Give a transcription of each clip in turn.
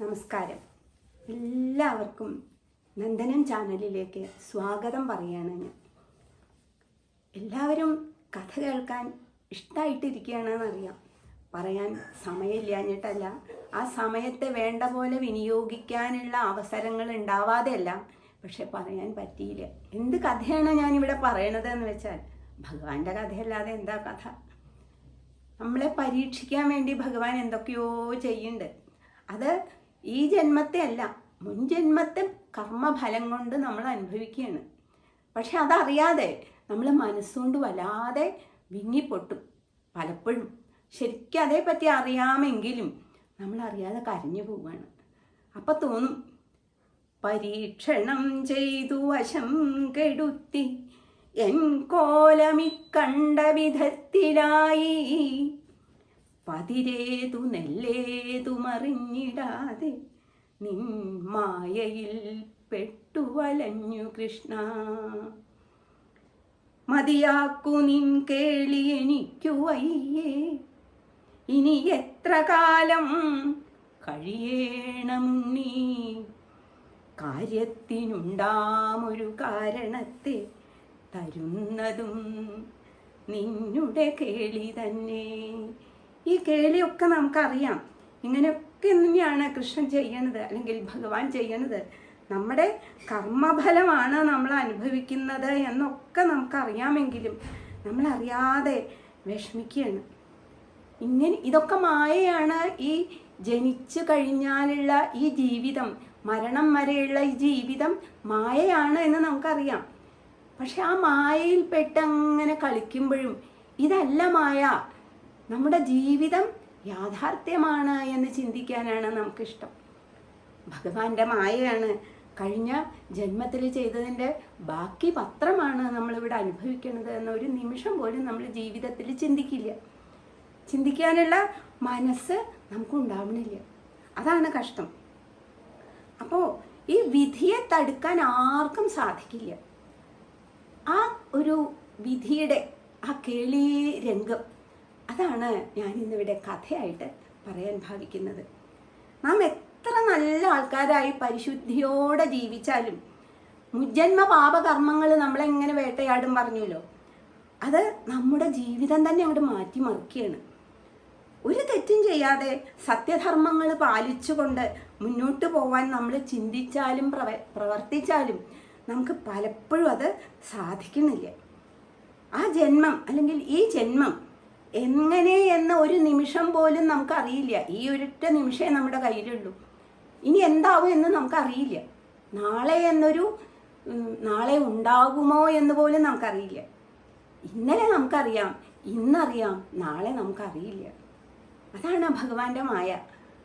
നമസ്കാരം. എല്ലാവർക്കും നന്ദനം ചാനലിലേക്ക് സ്വാഗതം പറയാണ് ഞാൻ. എല്ലാവരും കഥ കേൾക്കാൻ ഇഷ്ടമായിട്ടിരിക്കുകയാണെന്നറിയാം പറയാൻ സമയമില്ലാഞ്ഞിട്ടല്ല. ആ സമയത്തെ വേണ്ട പോലെ വിനിയോഗിക്കാനുള്ള അവസരങ്ങൾ ഉണ്ടാവാതെയല്ല. പക്ഷെ പറയാൻ പറ്റിയില്ല. എന്ത് കഥയാണ് ഞാനിവിടെ പറയണത് എന്ന് വെച്ചാൽ ഭഗവാന്റെ കഥയല്ലാതെ എന്താ കഥ? നമ്മളെ പരീക്ഷിക്കാൻ വേണ്ടി ഭഗവാൻ എന്തൊക്കെയോ ചെയ്യുന്നുണ്ട്. അത് ഈ ജന്മത്തെ അല്ല മുൻ ജന്മത്തെ കർമ്മഫലം കൊണ്ട് നമ്മൾ അനുഭവിക്കുകയാണ്. പക്ഷെ അതറിയാതെ നമ്മൾ മനസ്സുകൊണ്ട് വല്ലാതെ വിങ്ങിപ്പൊട്ടും പലപ്പോഴും. ശരിക്കും അതേപ്പറ്റി അറിയാമെങ്കിലും നമ്മൾ അറിയാതെ കരഞ്ഞു പോവുകയാണ്. അപ്പം തോന്നും പരീക്ഷണം ചെയ്തു വശം കെടുത്തി എൻ കോലമിക്കണ്ട വിധത്തിലായി. പതിരേതു നെല്ലേതു മറിഞ്ഞിടാതെ നിൻ മായയിൽ പെട്ടുവലഞ്ഞു കൃഷ്ണ. മതിയാക്കു നിൻ കേളി എനിക്കു വയ്യേ. ഇനി എത്ര കാലം കഴിയേണമുണ്ണീ? കാര്യത്തിനുണ്ടാമൊരു കാരണത്തെ തരുന്നതും നിന്നുടെ കേളി തന്നെ. ഈ കേളിയൊക്കെ നമുക്കറിയാം. ഇങ്ങനെയൊക്കെ തന്നെയാണ് കൃഷ്ണൻ ചെയ്യണത് അല്ലെങ്കിൽ ഭഗവാൻ ചെയ്യണത്. നമ്മുടെ കർമ്മഫലമാണ് നമ്മൾ അനുഭവിക്കുന്നത് എന്നൊക്കെ നമുക്കറിയാമെങ്കിലും നമ്മളറിയാതെ വിഷമിക്കുകയാണ്. ഇങ്ങനെ ഇതൊക്കെ മായയാണ് ഈ ജനിച്ചു കഴിഞ്ഞാലുള്ള ഈ ജീവിതം മരണം വരെയുള്ള ഈ ജീവിതം മായയാണ് എന്ന് നമുക്കറിയാം. പക്ഷെ ആ മായയിൽപ്പെട്ട് അങ്ങനെ കളിക്കുമ്പോഴും ഇതല്ല മായ നമ്മുടെ ജീവിതം യാഥാർത്ഥ്യമാണ് എന്ന് ചിന്തിക്കാനാണ് നമുക്കിഷ്ടം. ഭഗവാന്റെ മായയാണ് കഴിഞ്ഞ ജന്മത്തിൽ ചെയ്തതിന്റെ ബാക്കി പത്രമാണ് നമ്മളിവിടെ അനുഭവിക്കുന്നത് എന്ന ഒരു നിമിഷം പോലും നമ്മൾ ജീവിതത്തിൽ ചിന്തിക്കില്ല. ചിന്തിക്കാനുള്ള മനസ്സ് നമുക്ക് നമുക്കുണ്ടാവണില്ല അതാണ് കഷ്ടം. അപ്പോൾ ഈ വിധിയെ തടുക്കാൻ ആർക്കും സാധിക്കില്ല. ആ ഒരു വിധിയുടെ ആ കേളീ രംഗം അതാണ് ഞാൻ ഇന്നിവിടെ കഥയായിട്ട് പറയാൻ ഭാവിക്കുന്നത്. നാം എത്ര നല്ല ആൾക്കാരായി പരിശുദ്ധിയോടെ ജീവിച്ചാലും മുജ്ജന്മ പാപകർമ്മങ്ങൾ നമ്മളെങ്ങനെ വേട്ടയാടും പറഞ്ഞല്ലോ അത് നമ്മുടെ ജീവിതം തന്നെ അങ്ങോട്ട് മാറ്റിമറിക്കുകയാണ് ഒരു തെറ്റും ചെയ്യാതെ സത്യധർമ്മങ്ങൾ പാലിച്ചുകൊണ്ട് മുന്നോട്ട് പോവാൻ നമ്മൾ ചിന്തിച്ചാലും പ്രവ പ്രവർത്തിച്ചാലും നമുക്ക് പലപ്പോഴും അത് സാധിക്കുന്നില്ല ആ ജന്മം അല്ലെങ്കിൽ ഈ ജന്മം എങ്ങനെ എന്ന ഒരു നിമിഷം പോലും നമുക്കറിയില്ല. ഈ ഒരൊറ്റ നിമിഷമേ നമ്മുടെ കയ്യിലുള്ളൂ. ഇനി എന്താവും എന്ന് നമുക്കറിയില്ല. നാളെ എന്നൊരു നാളെ ഉണ്ടാകുമോ എന്ന് പോലും നമുക്കറിയില്ല. ഇന്നലെ നമുക്കറിയാം ഇന്നറിയാം നാളെ നമുക്കറിയില്ല. അതാണ് ഭഗവാന്റെ മായ.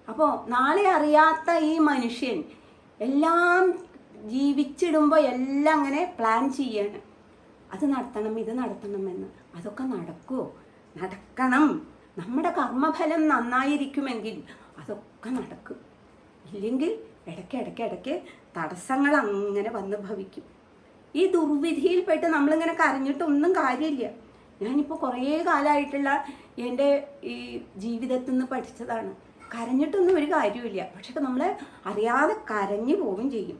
അപ്പോൾ നാളെ അറിയാത്ത ഈ മനുഷ്യൻ എല്ലാം ജീവിച്ചിടുമ്പോൾ എല്ലാം അങ്ങനെ പ്ലാൻ ചെയ്യാണ്. അത് നടത്തണം ഇത് നടത്തണമെന്ന്. അതൊക്കെ നടക്കുമോ നടക്കണം. നമ്മുടെ കർമ്മഫലം നന്നായിരിക്കുമെങ്കിൽ അതൊക്കെ നടക്കും. ഇല്ലെങ്കിൽ ഇടയ്ക്ക് ഇടയ്ക്ക് ഇടയ്ക്ക് തടസ്സങ്ങൾ അങ്ങനെ വന്ന് ഭവിക്കും. ഈ ദുർവിധിയിൽപ്പെട്ട് നമ്മളിങ്ങനെ കരഞ്ഞിട്ടൊന്നും കാര്യമില്ല. ഞാനിപ്പോൾ കുറേ കാലമായിട്ടുള്ള എന്റെ ഈ ജീവിതത്തിൽ നിന്ന് പഠിച്ചതാണ്. കരഞ്ഞിട്ടൊന്നും ഒരു കാര്യമില്ല പക്ഷെ നമ്മൾ അറിയാതെ കരഞ്ഞു പോവുകയും ചെയ്യും.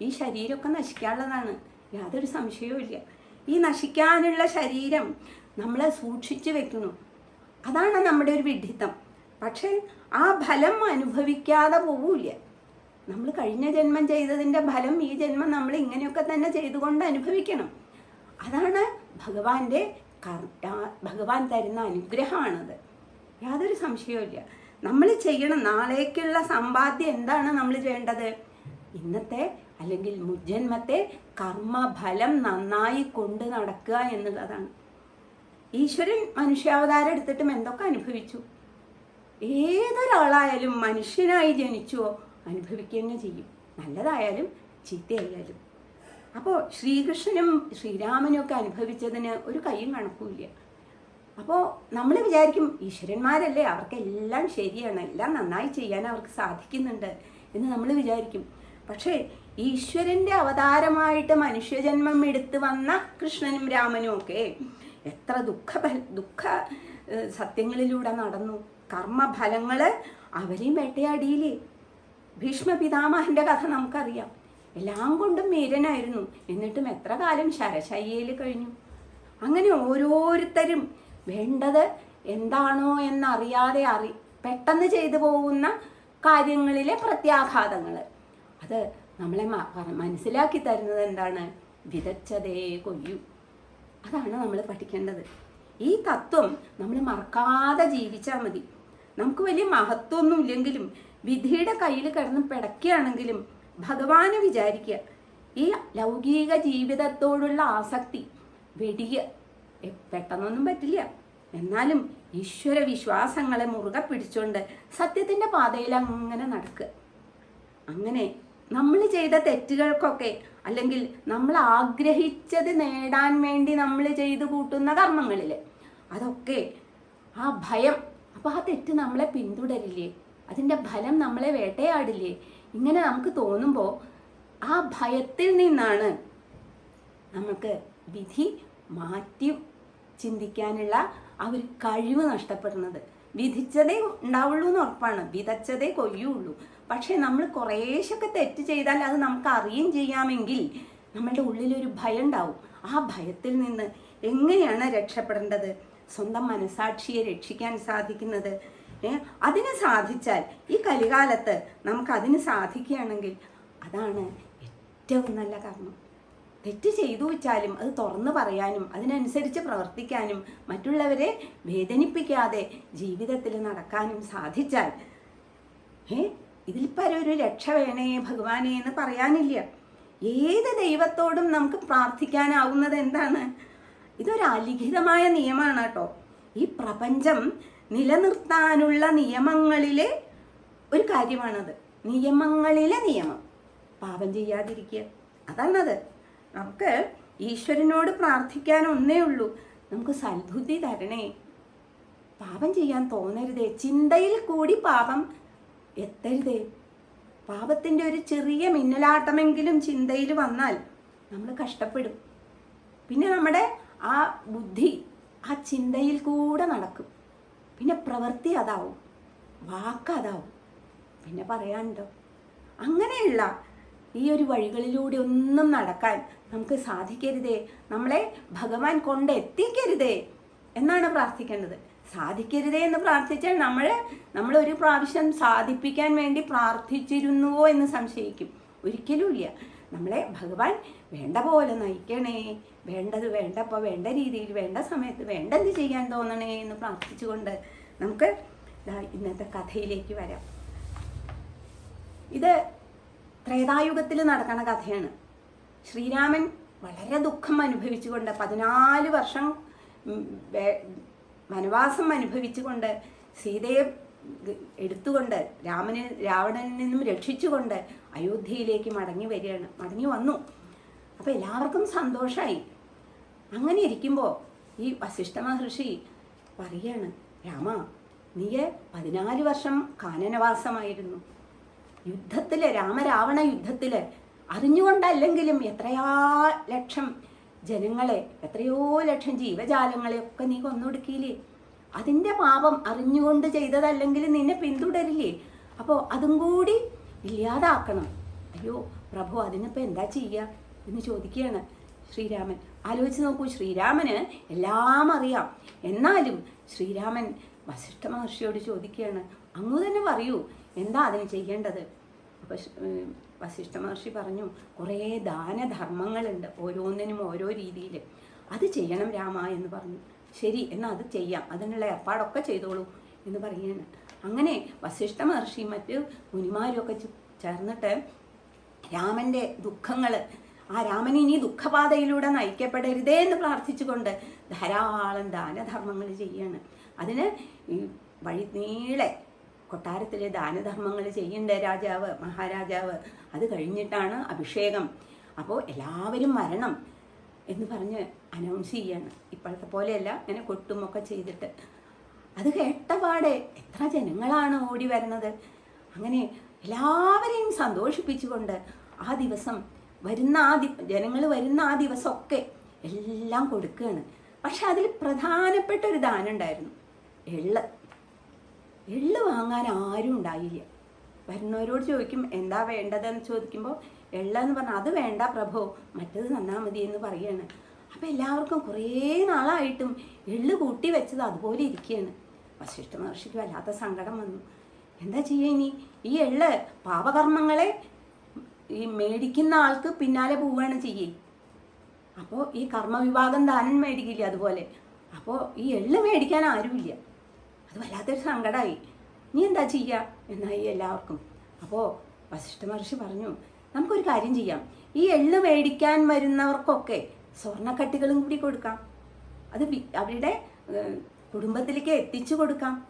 ഈ ശരീരമൊക്കെ നശിക്കാനുള്ളതാണ്. യാതൊരു സംശയവും ഈ നശിക്കാനുള്ള ശരീരം നമ്മളെ സൂക്ഷിച്ചു വെക്കുന്നു. അതാണ് നമ്മുടെ ഒരു വിഡിത്തം. പക്ഷേ ആ ഫലം അനുഭവിക്കാതെ പോവില്ല. നമ്മൾ കഴിഞ്ഞ ജന്മം ചെയ്തതിന്റെ ഫലം ഈ ജന്മം നമ്മൾ ഇങ്ങനെയൊക്കെ തന്നെ ചെയ്തുകൊണ്ട് അനുഭവിക്കണം. അതാണ് ഭഗവാന്റെ ഭഗവാൻ തരുന്ന അനുഗ്രഹമാണത്. യാതൊരു സംശയവുമില്ല നമ്മൾ ചെയ്യണം. നാളേക്കുള്ള സമ്പാദ്യം എന്താണ് നമ്മൾ ചെയ്യേണ്ടത്? ഇന്നത്തെ അല്ലെങ്കിൽ മുജ്ജന്മത്തെ കർമ്മഫലം നന്നായി കൊണ്ട് നടക്കുക എന്നുള്ളതാണ്. ഈശ്വരൻ മനുഷ്യാവതാരം എടുത്തിട്ടും എന്തൊക്കെ അനുഭവിച്ചു? ഏതൊരാളായാലും മനുഷ്യനായി ജനിച്ചുവോ അനുഭവിക്കുക ചെയ്യും. നല്ലതായാലും ചീത്തയായാലും. അപ്പോൾ ശ്രീകൃഷ്ണനും ശ്രീരാമനും ഒക്കെ അനുഭവിച്ചതിന് ഒരു കൈയും കണക്കുമില്ല. അപ്പോൾ നമ്മൾ വിചാരിക്കും ഈശ്വരന്മാരല്ലേ അവർക്കെല്ലാം ശരിയാണ് എല്ലാം നന്നായി ചെയ്യാൻ അവർക്ക് സാധിക്കുന്നുണ്ട് എന്ന് നമ്മൾ വിചാരിക്കും. പക്ഷേ ഈശ്വരന്റെ അവതാരമായിട്ട് മനുഷ്യജന്മം എടുത്തു വന്ന കൃഷ്ണനും രാമനും ഒക്കെ എത്ര ദുഃഖ ദുഃഖ സത്യങ്ങളിലൂടെ നടന്നു. കർമ്മഫലങ്ങൾ അവരെയും വേട്ടയാടിയില്ലേ? ഭീഷ്മ പിതാമഹന്റെ കഥ നമുക്കറിയാം. എല്ലാം കൊണ്ടും മീരനായിരുന്നു. എന്നിട്ടും എത്ര കാലം ശരശയ്യയിൽ കഴിഞ്ഞു? അങ്ങനെ ഓരോരുത്തരും വേണ്ടത് എന്താണോ എന്നറിയാതെ അറി പെട്ടെന്ന് ചെയ്തു പോകുന്ന കാര്യങ്ങളിലെ പ്രത്യാഘാതങ്ങൾ അത് നമ്മളെ മനസ്സിലാക്കി തരുന്നത് എന്താണ്? വിതച്ചതേ കൊയ്യൂ. അതാണ് നമ്മൾ പഠിക്കേണ്ടത്. ഈ തത്വം നമ്മൾ മറക്കാതെ ജീവിച്ചാൽ മതി. നമുക്ക് വലിയ മഹത്വമൊന്നും ഇല്ലെങ്കിലും വിധിയുടെ കയ്യിൽ കിടന്ന് പിടയ്ക്കുകയാണെങ്കിലും ഭഗവാനെ വിചാരിക്കുക ഈ ലൗകിക ജീവിതത്തോടുള്ള ആസക്തി വെടിയ പെട്ടെന്നൊന്നും പറ്റില്ല. എന്നാലും ഈശ്വര വിശ്വാസങ്ങളെ മുറുകെ പിടിച്ചുകൊണ്ട് സത്യത്തിന്റെ പാതയിൽ അങ്ങനെ നടക്കുക. അങ്ങനെ നമ്മൾ ചെയ്ത തെറ്റുകൾക്കൊക്കെ അല്ലെങ്കിൽ നമ്മൾ ആഗ്രഹിച്ചത് നേടാൻ വേണ്ടി നമ്മൾ ചെയ്തു കൂട്ടുന്ന കർമ്മങ്ങളിൽ അതൊക്കെ ആ ഭയം അപ്പോൾ ആ തെറ്റ് നമ്മളെ പിന്തുടരില്ലേ? അതിന്റെ ഫലം നമ്മളെ വേട്ടയാടില്ലേ? ഇങ്ങനെ നമുക്ക് തോന്നുമ്പോൾ ആ ഭയത്തിൽ നിന്നാണ് നമുക്ക് വിധി മാറ്റി ചിന്തിക്കാനുള്ള ആ ഒരു കഴിവ് നഷ്ടപ്പെടുന്നത്. വിധിച്ചതേ ഉണ്ടാവുള്ളൂ എന്ന് ഉറപ്പാണ്. വിതച്ചതേ കൊയ്യുള്ളൂ. പക്ഷേ നമ്മൾ കുറേശ്ശൊക്കെ തെറ്റ് ചെയ്താൽ അത് നമുക്ക് അറിയുകയും ചെയ്യാമെങ്കിൽ നമ്മളുടെ ഉള്ളിലൊരു ഭയം ഉണ്ടാവും ആ ഭയത്തിൽ നിന്ന് എങ്ങനെയാണ് രക്ഷപ്പെടേണ്ടത്? സ്വന്തം മനസാക്ഷിയെ രക്ഷിക്കാൻ സാധിക്കുന്നത്. അതിന് സാധിച്ചാൽ ഈ കലികാലത്ത് നമുക്ക് അതിന് സാധിക്കുകയാണെങ്കിൽ അതാണ് ഏറ്റവും നല്ല കർമ്മം. തെറ്റ് ചെയ്തു വെച്ചാലും അത് തുറന്നു പറയാനും അതിനനുസരിച്ച് പ്രവർത്തിക്കാനും മറ്റുള്ളവരെ വേദനിപ്പിക്കാതെ ജീവിതത്തിൽ നടക്കാനും സാധിച്ചാൽ ഇതിൽ പരം ഒരു രക്ഷ വേണേ ഭഗവാനെ എന്ന് പറയാനില്ല. ഏത് ദൈവത്തോടും നമുക്ക് പ്രാർത്ഥിക്കാനാവുന്നത് എന്താണ്? ഇതൊരു അലിഖിതമായ നിയമമാണ് കേട്ടോ. ഈ പ്രപഞ്ചം നിലനിർത്താനുള്ള നിയമങ്ങളിലെ ഒരു കാര്യമാണത്. നിയമങ്ങളിലെ നിയമം. പാപം ചെയ്യാതിരിക്കുക. അതാണത്. നമുക്ക് ഈശ്വരനോട് പ്രാർത്ഥിക്കാൻ ഒന്നേ ഉള്ളൂ. നമുക്ക് സൽബുദ്ധി തരണേ. പാപം ചെയ്യാൻ തോന്നരുതേ. ചിന്തയിൽ കൂടി പാപം എത്തരുതേ. പാപത്തിന്റെ ഒരു ചെറിയ മിന്നലാട്ടമെങ്കിലും ചിന്തയിൽ വന്നാൽ നമ്മൾ കഷ്ടപ്പെടും. പിന്നെ നമ്മുടെ ആ ബുദ്ധി ആ ചിന്തയിൽ കൂടെ നടക്കും. പിന്നെ പ്രവൃത്തി അതാവും വാക്ക് അതാവും. പിന്നെ പറയാനുണ്ടോ? അങ്ങനെയുള്ള ഈ ഒരു വഴികളിലൂടെ ഒന്നും നടക്കാൻ നമുക്ക് സാധിക്കരുതേ. നമ്മളെ ഭഗവാൻ കൊണ്ടെത്തിക്കരുതേ എന്നാണ് പ്രാർത്ഥിക്കേണ്ടത്. സാധിക്കരുതേ എന്ന് പ്രാർത്ഥിച്ചാൽ നമ്മൾ നമ്മൾ ഒരു പ്രാവശ്യം സാധിപ്പിക്കാൻ വേണ്ടി പ്രാർത്ഥിച്ചിരുന്നുവോ എന്ന് സംശയിക്കും. ഒരിക്കലുമില്ല നമ്മളെ ഭഗവാൻ വേണ്ട പോലെ നയിക്കണേ വേണ്ടത് വേണ്ടപ്പോൾ വേണ്ട രീതിയിൽ വേണ്ട സമയത്ത് വേണ്ടത് ചെയ്യാൻ തോന്നണേ എന്ന് പ്രാർത്ഥിച്ചുകൊണ്ട് നമുക്ക് ഇന്നത്തെ കഥയിലേക്ക് വരാം. ഇത് ത്രേതായുഗത്തിൽ നടക്കുന്ന കഥയാണ്. ശ്രീരാമൻ വളരെ ദുഃഖം അനുഭവിച്ചുകൊണ്ട് പതിനാല് വർഷം വനവാസം അനുഭവിച്ചുകൊണ്ട് സീതയെ എടുത്തുകൊണ്ട് രാമന് രാവണനിൽ നിന്നും രക്ഷിച്ചുകൊണ്ട് അയോധ്യയിലേക്ക് മടങ്ങി വരികയാണ് മടങ്ങി വന്നു. അപ്പോൾ എല്ലാവർക്കും സന്തോഷമായി അങ്ങനെ ഇരിക്കുമ്പോൾ ഈ വസിഷ്ഠ മഹർഷി പറയാണ് രാമ നീ പതിനാല് വർഷം കാനനവാസമായിരുന്നു. യുദ്ധത്തിൽ രാമരാവണ യുദ്ധത്തിൽ അറിഞ്ഞുകൊണ്ടല്ലെങ്കിലും എത്രയാ ലക്ഷം ജനങ്ങളെ എത്രയോ ലക്ഷം ജീവജാലങ്ങളെ ഒക്കെ നീ കൊന്നൊടുക്കിയില്ലേ? അതിന്റെ പാപം അറിഞ്ഞുകൊണ്ട് ചെയ്തതല്ലെങ്കിൽ നിന്നെ പിന്തുടരില്ലേ? അപ്പോൾ അതും കൂടി ഇല്ലാതാക്കണം. അയ്യോ പ്രഭു അതിനിപ്പോൾ എന്താ ചെയ്യുക എന്ന് ചോദിക്കുകയാണ് ശ്രീരാമൻ. ആലോചിച്ച് നോക്കൂ ശ്രീരാമന് എല്ലാം അറിയാം. എന്നാലും ശ്രീരാമൻ വസിഷ്ഠ മഹർഷിയോട് ചോദിക്കുകയാണ് അങ്ങ് തന്നെ പറയൂ എന്താ അതിന് ചെയ്യേണ്ടത്? അപ്പോൾ വസിഷ്ഠ മഹർഷി പറഞ്ഞു കുറേ ദാനധർമ്മങ്ങളുണ്ട് ഓരോന്നിനും ഓരോ രീതിയിൽ. അത് ചെയ്യണം രാമ എന്ന് പറഞ്ഞു. ശരി എന്നാൽ അത് ചെയ്യാം. അതിനുള്ള ഏർപ്പാടൊക്കെ ചെയ്തോളൂ എന്ന് പറയുകയാണ്. അങ്ങനെ വസിഷ്ഠ മഹർഷി മറ്റ് മുനിമാരും ഒക്കെ ചേർന്നിട്ട് രാമന്റെ ദുഃഖങ്ങൾ ആ രാമൻ ഇനി ദുഃഖപാതയിലൂടെ നയിക്കപ്പെടരുതേ എന്ന് പ്രാർത്ഥിച്ചുകൊണ്ട് ധാരാളം ദാനധർമ്മങ്ങൾ ചെയ്യാണ്. അതിന് ഈ വഴി നീളെ കൊട്ടാരത്തിൽ ദാനധർമ്മങ്ങൾ ചെയ്യണ്ടേ രാജാവ് മഹാരാജാവ്? അത് കഴിഞ്ഞിട്ടാണ് അഭിഷേകം. അപ്പോൾ എല്ലാവരും വരണം എന്ന് പറഞ്ഞ് അനൗൺസ് ചെയ്യാണ്. ഇപ്പോഴത്തെ പോലെയല്ല ഇങ്ങനെ കൊട്ടുമൊക്കെ ചെയ്തിട്ട്. അത് കേട്ടപാടെ എത്ര ജനങ്ങളാണ് ഓടി വരുന്നത്. അങ്ങനെ എല്ലാവരെയും സന്തോഷിപ്പിച്ചുകൊണ്ട് ആ ദിവസം വരുന്ന ആ ജനങ്ങൾ വരുന്ന ആ ദിവസമൊക്കെ എല്ലാം കൊടുക്കുകയാണ്. പക്ഷെ അതിൽ പ്രധാനപ്പെട്ട ഒരു ദാനം ഉണ്ടായിരുന്നു. എള്ള്. എള്ള് വാങ്ങാൻ ആരും ഉണ്ടായില്ല. വരുന്നവരോട് ചോദിക്കും എന്താ വേണ്ടതെന്ന്? ചോദിക്കുമ്പോൾ എള്ളെന്ന് പറഞ്ഞാൽ അത് വേണ്ട പ്രഭോ മറ്റത് തന്നാൽ മതി എന്ന് പറയാണ്. അപ്പോൾ എല്ലാവർക്കും കുറേ നാളായിട്ടും എള്ള് കൂട്ടി വെച്ചത് അതുപോലെ ഇരിക്കുകയാണ്. വശിഷ്ഠ മഹർഷിക്ക് വല്ലാത്ത സങ്കടം വന്നു. എന്താ ചെയ്യുക ഇനി? ഈ എള്ള് പാപകർമ്മങ്ങളെ ഈ മേടിക്കുന്ന ആൾക്ക് പിന്നാലെ പോവുകയാണ് ചെയ്യേ. അപ്പോൾ ഈ കർമ്മവിഭാഗം ദാനം മേടിക്കില്ല അതുപോലെ. അപ്പോൾ ഈ എള്ള് മേടിക്കാൻ ആരുമില്ല. അത് വല്ലാത്തൊരു സങ്കടമായി നീ എന്താ ചെയ്യുക എന്നായി എല്ലാവർക്കും. അപ്പോൾ വസിഷ്ഠ മഹർഷി പറഞ്ഞു നമുക്കൊരു കാര്യം ചെയ്യാം. ഈ എള്ള് മേടിക്കാൻ വരുന്നവർക്കൊക്കെ സ്വർണക്കട്ടികളും കൂടി കൊടുക്കാം. അത് അവരുടെ കുടുംബത്തിലേക്ക് എത്തിച്ചു കൊടുക്കാം.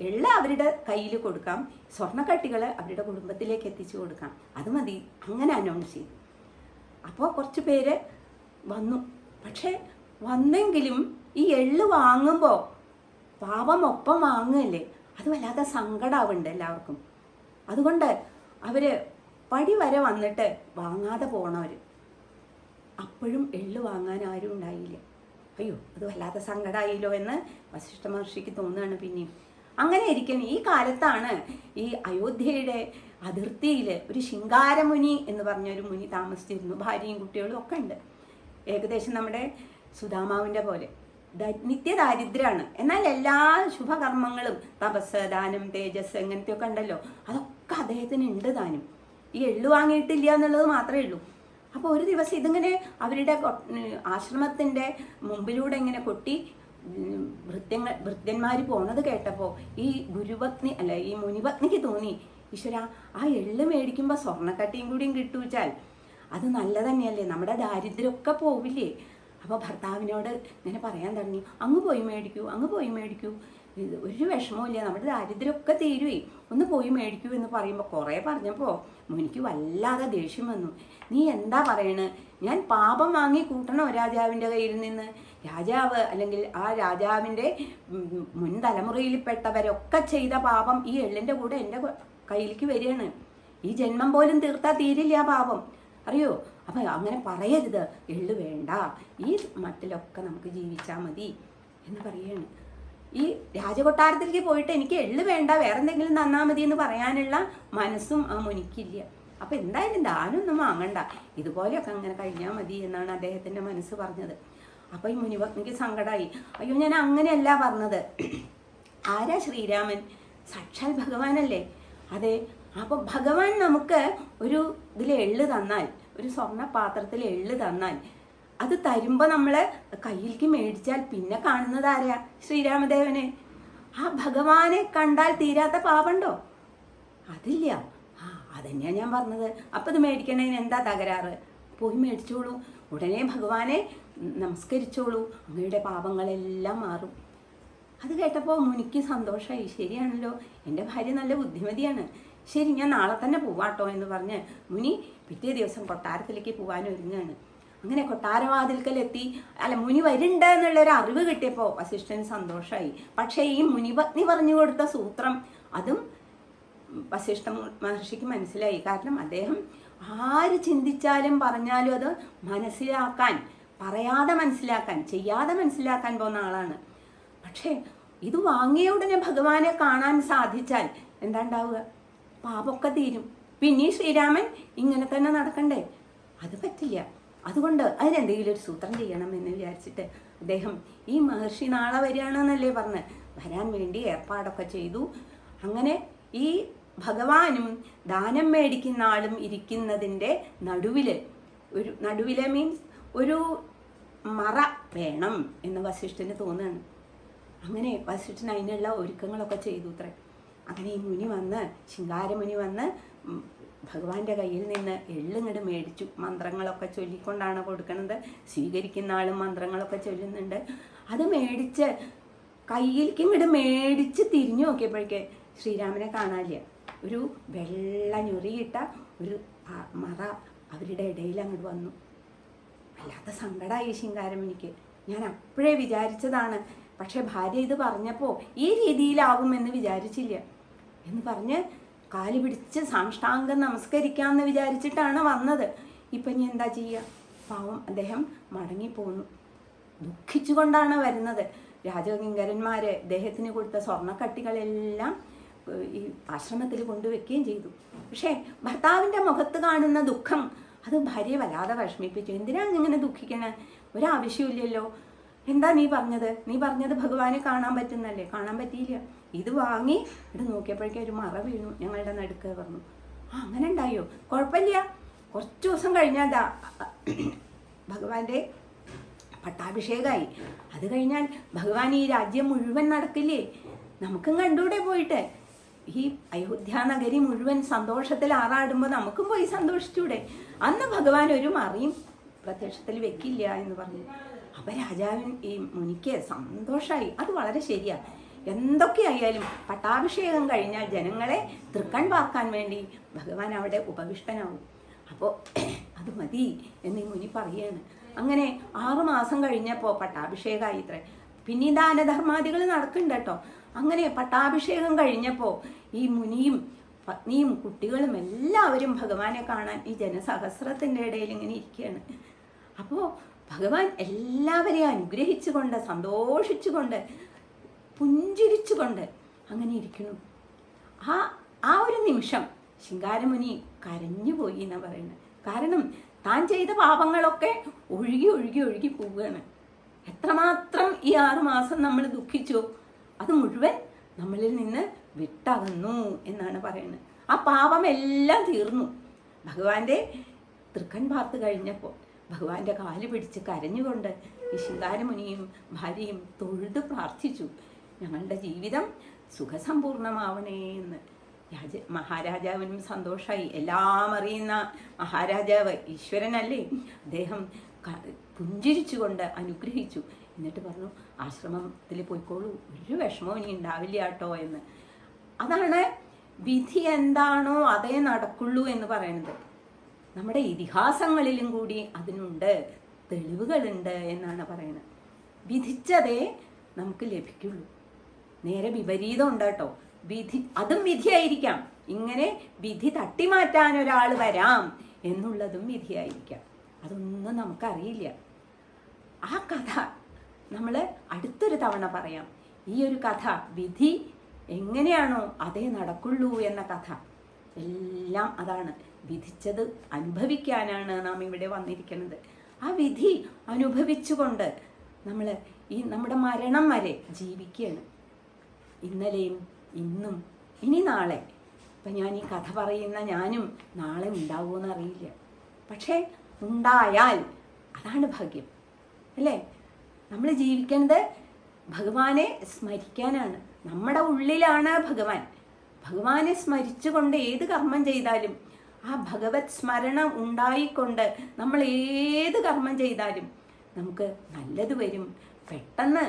എള്ള അവരുടെ കയ്യിൽ കൊടുക്കാം. സ്വർണക്കട്ടികൾ അവരുടെ കുടുംബത്തിലേക്ക് എത്തിച്ചു കൊടുക്കാം. അത് മതി. അങ്ങനെ അനൗൺസ് ചെയ്തു. അപ്പോൾ കുറച്ച് പേര് വന്നു. പക്ഷേ വന്നെങ്കിലും ഈ എള്ള് വാങ്ങുമ്പോൾ പാപം ഒപ്പം വാങ്ങുകയല്ലേ അത് വല്ലാതെ സങ്കടാവുന്നുണ്ട് എല്ലാവർക്കും. അതുകൊണ്ട് അവർ പടി വരെ വന്നിട്ട് വാങ്ങാതെ പോണവർ അപ്പോഴും എള്ള് വാങ്ങാൻ ആരും ഉണ്ടായില്ല. അയ്യോ അത് വല്ലാത്ത സങ്കടമായില്ലോ എന്ന് വശിഷ്ഠ മഹർഷിക്ക് തോന്നുകയാണ് പിന്നെയും. അങ്ങനെ ഇരിക്കണം ഈ കാലത്താണ് ഈ അയോധ്യയുടെ അതിർത്തിയിൽ ഒരു ശിങ്കാരമുനി എന്ന് പറഞ്ഞ ഒരു മുനി താമസിച്ചിരുന്നു. ഭാര്യയും കുട്ടികളും ഒക്കെ ഉണ്ട്. ഏകദേശം നമ്മുടെ സുധാമാവിന്റെ പോലെ. നിത്യദാരിദ്ര്യമാണ് എന്നാൽ എല്ലാ ശുഭകർമ്മങ്ങളും തപസ് ദാനം തേജസ് എങ്ങനത്തെയൊക്കെ ഉണ്ടല്ലോ അതൊക്കെ അദ്ദേഹത്തിന് ഉണ്ട് താനും. ഈ എള്ളു വാങ്ങിയിട്ടില്ല എന്നുള്ളത് മാത്രമേ ഉള്ളൂ. അപ്പോൾ ഒരു ദിവസം ഇതിങ്ങനെ അവരുടെ ആശ്രമത്തിന്റെ മുമ്പിലൂടെ ഇങ്ങനെ കൊട്ടി വൃത്യങ്ങൾ ഭൃത്യന്മാർ പോണത് കേട്ടപ്പോൾ ഈ ഗുരുപത്നി അല്ല ഈ മുനിപത്നിക്ക് തോന്നി ഈശ്വര ആ എള്ള് മേടിക്കുമ്പോൾ സ്വർണക്കട്ടിയും കൂടിയും കിട്ടുവച്ചാൽ അത് നല്ല തന്നെയല്ലേ? നമ്മുടെ ദാരിദ്ര്യമൊക്കെ പോവില്ലേ? അപ്പോൾ ഭർത്താവിനോട് ഇങ്ങനെ പറയാൻ തുടങ്ങി. അങ്ങ് പോയി മേടിക്കൂ അങ്ങ് പോയി മേടിക്കൂ. ഇത് ഒരു വിഷമവുമില്ല നമ്മുടെ ദാരിദ്ര്യമൊക്കെ തീരുവേ. ഒന്ന് പോയി മേടിക്കൂ എന്ന് പറയുമ്പോൾ കുറേ പറഞ്ഞപ്പോൾ എനിക്ക് വല്ലാതെ ദേഷ്യം വന്നു. നീ എന്താ പറയണ്? ഞാൻ പാപം വാങ്ങി കൂട്ടണോ രാജാവിന്റെ കയ്യിൽ നിന്ന്? രാജാവ് അല്ലെങ്കിൽ ആ രാജാവിന്റെ മുൻ തലമുറയിൽപ്പെട്ടവരൊക്കെ ചെയ്ത പാപം ഈ എള്ളിന്റെ കൂടെ എന്റെ കയ്യിലേക്ക് വരികയാണ്. ഈ ജന്മം പോലും തീർത്താൽ തീരില്ല ആ പാപം. അറിയോ? അപ്പം അങ്ങനെ പറയരുത്. എള്ള് വേണ്ട. ഈ മട്ടിലൊക്കെ നമുക്ക് ജീവിച്ചാൽ മതി എന്ന് പറയാണ്. ഈ രാജകൊട്ടാരത്തിലേക്ക് പോയിട്ട് എനിക്ക് എള്ള് വേണ്ട വേറെ എന്തെങ്കിലും തന്നാ മതി എന്ന് പറയാനുള്ള മനസ്സും ആ മുനിക്കില്ല. അപ്പം എന്തായാലും ദാനൊന്നും വാങ്ങണ്ട. ഇതുപോലെയൊക്കെ അങ്ങനെ കഴിഞ്ഞാൽ മതി എന്നാണ് അദ്ദേഹത്തിന്റെ മനസ്സ് പറഞ്ഞത്. അപ്പോൾ ഈ മുനിപത്നിക്ക് സങ്കടമായി അയ്യോ ഞാൻ അങ്ങനെയല്ല പറഞ്ഞത്. ആരാ ശ്രീരാമൻ? സാക്ഷാൽ ഭഗവാനല്ലേ? അതെ അപ്പോൾ ഭഗവാൻ നമുക്ക് ഒരു ഇതിൽ എള്ള് തന്നാൽ ഒരു സ്വർണ പാത്രത്തിൽ എള്ള് തന്നാൽ അത് തരുമ്പോൾ നമ്മൾ കയ്യിലേക്ക് മേടിച്ചാൽ പിന്നെ കാണുന്നത് ആരാ? ശ്രീരാമദേവനെ. ആ ഭഗവാനെ കണ്ടാൽ തീരാത്ത പാപമുണ്ടോ അതില്ല. ആ അതന്നെയാണ് ഞാൻ പറഞ്ഞത്. അപ്പം ഇത് മേടിക്കണതിന് എന്താ തകരാറ്? പോയി മേടിച്ചോളൂ. ഉടനെ ഭഗവാനെ നമസ്കരിച്ചോളൂ. അങ്ങയുടെ പാപങ്ങളെല്ലാം മാറും. അത് കേട്ടപ്പോൾ മുനിക്ക് സന്തോഷമായി ശരിയാണല്ലോ. എന്റെ ഭാര്യ നല്ല ബുദ്ധിമതിയാണ്. ശരി ഞാൻ നാളെ തന്നെ പോവാട്ടോ എന്ന് പറഞ്ഞ് മുനി പിറ്റേ ദിവസം കൊട്ടാരത്തിലേക്ക് പോകാൻ അങ്ങനെ കൊട്ടാരവാതിൽക്കലെത്തി. അല്ല മുനി വരുന്നുണ്ട് എന്നുള്ളൊരു അറിവ് കിട്ടിയപ്പോൾ വസിഷ്ഠന് സന്തോഷമായി പക്ഷേ ഈ മുനിപത്നി പറഞ്ഞു കൊടുത്ത സൂത്രം അതും വസിഷ്ഠ മഹർഷിക്ക് മനസ്സിലായി. കാരണം അദ്ദേഹം ആര് ചിന്തിച്ചാലും പറഞ്ഞാലും അത് മനസ്സിലാക്കാൻ പറയാതെ മനസ്സിലാക്കാൻ ചെയ്യാതെ മനസ്സിലാക്കാൻ പോകുന്ന ആളാണ്. പക്ഷേ ഇത് വാങ്ങിയ ഉടനെ ഭഗവാനെ കാണാൻ സാധിച്ചാൽ എന്താ ഉണ്ടാവുക പാപമൊക്കെ തീരും. പിന്നെ ശ്രീരാമൻ ഇങ്ങനെ തന്നെ നടക്കണ്ടേ? അത് പറ്റില്ല. അതുകൊണ്ട് അതിനെന്തെങ്കിലും ഒരു സൂത്രം ചെയ്യണം എന്ന് വിചാരിച്ചിട്ട് അദ്ദേഹം ഈ മഹർഷി നാളെ വരികയാണെന്നല്ലേ പറഞ്ഞ് വരാൻ വേണ്ടി ഏർപ്പാടൊക്കെ ചെയ്തു. അങ്ങനെ ഈ ഭഗവാനും ദാനം മേടിക്കുന്ന ആളും ഇരിക്കുന്നതിന്റെ നടുവിൽ ഒരു നടുവിലെ മീൻസ് ഒരു മറ വേണം എന്ന് വസിഷ്ഠന് തോന്നുകയാണ്. അങ്ങനെ വസിഷ്ഠൻ അതിനുള്ള ഒരുക്കങ്ങളൊക്കെ ചെയ്തു അത്രേ അങ്ങനെ ഈ മുനി വന്ന് ശിങ്കാരമുനി വന്ന് ഭഗവാന്റെ കയ്യിൽ നിന്ന് എള്ളിങ്ങട് മേടിച്ചു. മന്ത്രങ്ങളൊക്കെ ചൊല്ലിക്കൊണ്ടാണ് കൊടുക്കുന്നത് സ്വീകരിക്കുന്ന ആളും മന്ത്രങ്ങളൊക്കെ ചൊല്ലുന്നുണ്ട്. അത് മേടിച്ച് കയ്യിലേക്ക് ഇങ്ങോട്ട് മേടിച്ച് തിരിഞ്ഞു നോക്കിയപ്പോഴേക്ക് ശ്രീരാമനെ കാണാനില്ല. ഒരു വെള്ള ഞൊറിയിട്ട ഒരു മറ അവരുടെ ഇടയിൽ അങ്ങോട്ട് വന്നു. വല്ലാത്ത സങ്കടമായി ശിങ്കാരമുനിക്ക് ഞാൻ അപ്പോഴേ വിചാരിച്ചതാണ്. പക്ഷെ ഭാര്യ ഇത് പറഞ്ഞപ്പോൾ ഈ രീതിയിലാവുമെന്ന് വിചാരിച്ചില്ല. എന്ന് പറഞ്ഞ് കാലി പിടിച്ച് സാഷ്ടാംഗം നമസ്കരിക്കാമെന്ന് വിചാരിച്ചിട്ടാണ് വന്നത്. ഇപ്പം ഇനി എന്താ ചെയ്യുക പാവം അദ്ദേഹം മടങ്ങിപ്പോന്നു. ദുഃഖിച്ചുകൊണ്ടാണ് വരുന്നത്. രാജകിങ്കരന്മാർ അദ്ദേഹത്തിന് കൊടുത്ത സ്വർണക്കട്ടികളെല്ലാം ഈ ആശ്രമത്തിൽ കൊണ്ടുവെക്കുകയും ചെയ്തു. പക്ഷേ ഭർത്താവിന്റെ മുഖത്ത് കാണുന്ന ദുഃഖം അത് ഭാര്യയെ വല്ലാതെ വിഷമിപ്പിച്ചു. എന്തിനാണ് ഇങ്ങനെ ദുഃഖിക്കണേ? ഒരാവശ്യമില്ലല്ലോ എന്താ നീ പറഞ്ഞത്? നീ പറഞ്ഞത് ഭഗവാനെ കാണാൻ പറ്റുന്നല്ലേ? കാണാൻ പറ്റിയില്ല. ഇത് വാങ്ങി ഇത് നോക്കിയപ്പോഴേക്കും ഒരു മറ വീണു. ഞങ്ങളുടെ നടുക്ക് പറഞ്ഞു ആ അങ്ങനെ ഉണ്ടായോ? കുഴപ്പമില്ല. കുറച്ച് ദിവസം കഴിഞ്ഞാൽ ഭഗവാന്റെ പട്ടാഭിഷേകമായി. അത് കഴിഞ്ഞാൽ ഭഗവാൻ ഈ രാജ്യം മുഴുവൻ നടക്കില്ലേ? നമുക്കും കണ്ടൂടെ പോയിട്ട്. ഈ അയോധ്യ നഗരി മുഴുവൻ സന്തോഷത്തിൽ ആറാടുമ്പോൾ നമുക്കും പോയി സന്തോഷിച്ചൂടെ? അന്ന് ഭഗവാൻ ഒരു മറിയും പ്രത്യക്ഷത്തിൽ വെക്കില്ല എന്ന് പറഞ്ഞു. അപ്പൊ രാജാവിൻ ഈ മുനിക്ക് സന്തോഷമായി അത് വളരെ ശരിയാ. എന്തൊക്കെയായാലും പട്ടാഭിഷേകം കഴിഞ്ഞാൽ ജനങ്ങളെ തൃക്കൺ പാർക്കാൻ വേണ്ടി ഭഗവാൻ അവിടെ ഉപവിഷ്ടനാവും. അപ്പോൾ അത് മതി എന്ന് മുനി പറയാണ്. അങ്ങനെ ആറ് മാസം കഴിഞ്ഞപ്പോൾ പട്ടാഭിഷേകമായി ഇത്ര. പിന്നെ ദാനധർമാദികൾ നടക്കുന്നുണ്ട് കേട്ടോ. അങ്ങനെ പട്ടാഭിഷേകം കഴിഞ്ഞപ്പോൾ ഈ മുനിയും പത്നിയും കുട്ടികളും എല്ലാവരും ഭഗവാനെ കാണാൻ ഈ ജനസഹസ്രത്തിന്റെ ഇടയിൽ ഇങ്ങനെ ഇരിക്കുകയാണ്. അപ്പോൾ ഭഗവാൻ എല്ലാവരെയും അനുഗ്രഹിച്ചുകൊണ്ട് സന്തോഷിച്ചുകൊണ്ട് പുഞ്ചിരിച്ചുകൊണ്ട് അങ്ങനെ ഇരിക്കുന്നു. ആ ആ ഒരു നിമിഷം ശിങ്കാരമുനി കരഞ്ഞുപോയി എന്നാ പറയുന്നത്. കാരണം താൻ ചെയ്ത പാപങ്ങളൊക്കെ ഒഴുകി ഒഴുകി ഒഴുകി പോവുകയാണ്. എത്രമാത്രം ഈ ആറുമാസം നമ്മൾ ദുഃഖിച്ചു അത് മുഴുവൻ നമ്മളിൽ നിന്ന് വിട്ടകന്നു എന്നാണ് പറയുന്നത്. ആ പാപമെല്ലാം തീർന്നു. ഭഗവാന്റെ തൃക്കൻ പാർത്ത് കഴിഞ്ഞപ്പോൾ ഭഗവാന്റെ കാൽ പിടിച്ച് കരഞ്ഞുകൊണ്ട് ഈ ശിങ്കാരമുനിയും ഭാര്യയും തൊഴുത് പ്രാർത്ഥിച്ചു. ഞങ്ങളുടെ ജീവിതം സുഖസമ്പൂർണമാവണേ എന്ന്. രാജ മഹാരാജാവിനും സന്തോഷമായി എല്ലാം അറിയുന്ന മഹാരാജാവ് ഈശ്വരനല്ലേ? അദ്ദേഹം പുഞ്ചിരിച്ചുകൊണ്ട് അനുഗ്രഹിച്ചു. എന്നിട്ട് പറഞ്ഞു ആശ്രമത്തിൽ പോയിക്കോളൂ. ഒരു വിഷമവും ഇനി ഉണ്ടാവില്ല കേട്ടോ എന്ന്. അതാണ് വിധി എന്താണോ അതേ നടക്കുള്ളൂ എന്ന് പറയുന്നത്. നമ്മുടെ ഇതിഹാസങ്ങളിലും കൂടി അതിനുണ്ട് തെളിവുകളുണ്ട് എന്നാണ് പറയുന്നത്. വിധിച്ചതേ നമുക്ക് ലഭിക്കുള്ളൂ. നേരെ വിപരീതം ഉണ്ട് കേട്ടോ. വിധി അതും വിധിയായിരിക്കാം. ഇങ്ങനെ വിധി തട്ടിമാറ്റാൻ ഒരാൾ വരാം എന്നുള്ളതും വിധിയായിരിക്കാം. അതൊന്നും നമുക്കറിയില്ല. ആ കഥ നമ്മൾ അടുത്തൊരു തവണ പറയാം. ഈ ഒരു കഥ വിധി എങ്ങനെയാണോ അതേ നടക്കുള്ളൂ എന്ന കഥ. എല്ലാം അതാണ്. വിധിച്ചത് അനുഭവിക്കാനാണ് നാം ഇവിടെ വന്നിരിക്കുന്നത്. ആ വിധി അനുഭവിച്ചുകൊണ്ട് നമ്മൾ ഈ നമ്മുടെ മരണം വരെ ജീവിക്കുകയാണ്. ഇന്നലെയും ഇന്നും ഇനി നാളെ. ഇപ്പം ഞാൻ ഈ കഥ പറയുന്ന ഞാനും നാളെ ഉണ്ടാവുമെന്ന് അറിയില്ല. പക്ഷേ ഉണ്ടായാൽ അതാണ് ഭാഗ്യം അല്ലേ? നമ്മൾ ജീവിക്കുന്നത് ഭഗവാനെ സ്മരിക്കാനാണ്. നമ്മുടെ ഉള്ളിലാണ് ഭഗവാൻ. ഭഗവാനെ സ്മരിച്ചുകൊണ്ട് ഏത് കർമ്മം ചെയ്താലും ആ ഭഗവത് സ്മരണ ഉണ്ടായിക്കൊണ്ട് നമ്മൾ ഏത് കർമ്മം ചെയ്താലും നമുക്ക് നല്ലത് വരും. പെട്ടെന്ന്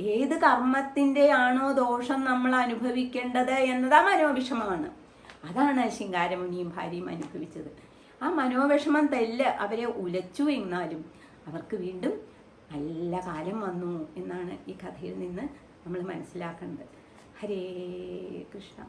ഏത് കർമ്മത്തിന്റെയാണോ ദോഷം നമ്മൾ അനുഭവിക്കേണ്ടത് എന്നത് ആ മനോവിഷമമാണ്. അതാണ് ശിങ്കാരമുനിയും ഭാര്യയും അനുഭവിച്ചത്. ആ മനോവിഷമം തെല്ല് അവരെ ഉലച്ചു എന്നാലും അവർക്ക് വീണ്ടും നല്ല കാലം വന്നു എന്നാണ് ഈ കഥയിൽ നിന്ന് നമ്മൾ മനസ്സിലാക്കേണ്ടത്. ഹരേ കൃഷ്ണ.